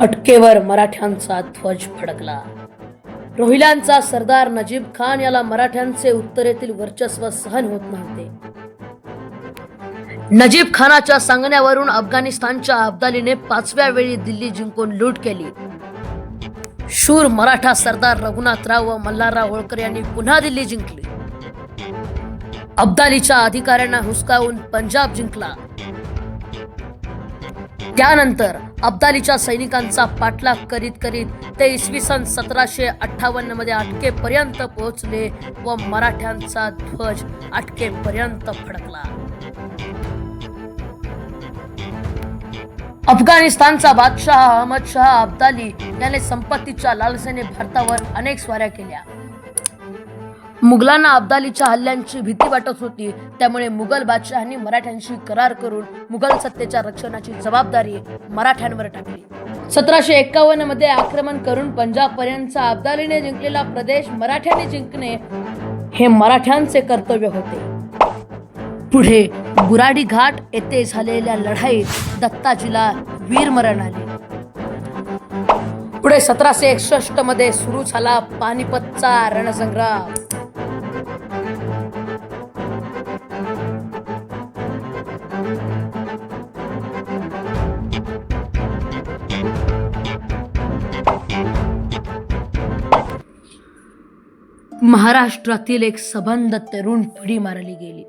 अटकेवर मराठ्यांचा ध्वज फडकला. रोहिल्यांचा सरदार नजीब खान याला मराठ्यांचे उत्तरेतील वर्चस्व सहन होत नव्हते. नजीब खानाच्या सांगण्यावरून अफगाणिस्तानच्या अब्दालीने पाचव्या वेळी दिल्ली जिंकून लूट केली. शूर मराठा सरदार रघुनाथराव व मल्हारराव होळकर यांनी पुन्हा दिल्ली जिंकली. अब्दालीच्या अधिकाऱ्यांना हुसकावून पंजाब जिंकला. त्यानंतर अब्दालीच्या सैनिकांचा पाठलाग करीत करीत ते इसवी सन सतराशे अठ्ठावन्नमध्ये अटकेपर्यंत पोहोचले व मराठ्यांचा ध्वज अटकेपर्यंत फडकला. अफगाणिस्तानचा बादशाह अहमद शाह अब्दाली याने संपत्तीच्या लालसेने भारतावर अनेक स्वाऱ्या केल्या. मुघलांना अब्दालीच्या हल्ल्यांची भीती वाटत होती. त्यामुळे मुघल बादशहांनी मराठ्यांशी करार करून मुघल सत्तेच्या रक्षणाची जबाबदारी मराठ्यांवर टाकली. सतराशे एक्कावन्नमध्ये आक्रमण करून पंजाब पर्यंतचा अब्दालीने जिंकलेला प्रदेश मराठ्यांनी जिंकणे हे मराठ्यांचे कर्तव्य होते. पुढे बुराडी घाट येथे झालेल्या लढाईत दत्ताजीला वीरमरण आले. पुढे सतराशे एकसष्टमध्ये सुरू झाला पानिपतचा रणसंग्राम. महाराष्ट्रातील एक सबंध तरुण पिढी मारली गेली.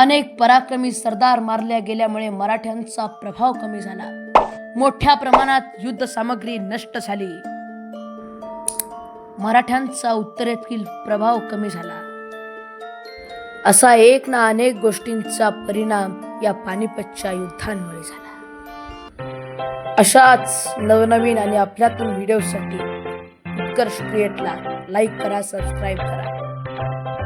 अनेक पराक्रमी सरदार मारल्या गेल्यामुळे मराठ्यांचा प्रभाव कमी झाला. मोठ्या प्रमाणात युद्ध सामग्री नष्ट झाली. मराठ्यांचा उत्तरेतील प्रभाव कमी झाला. असा एक ना अनेक गोष्टींचा परिणाम या पानिपतच्या युद्धांमुळे झाला. अशाच नवनवीन आणि आपल्यातून व्हिडिओसाठी उत्कर्ष क्रिएटला लाईक करा सबस्क्राईब करा.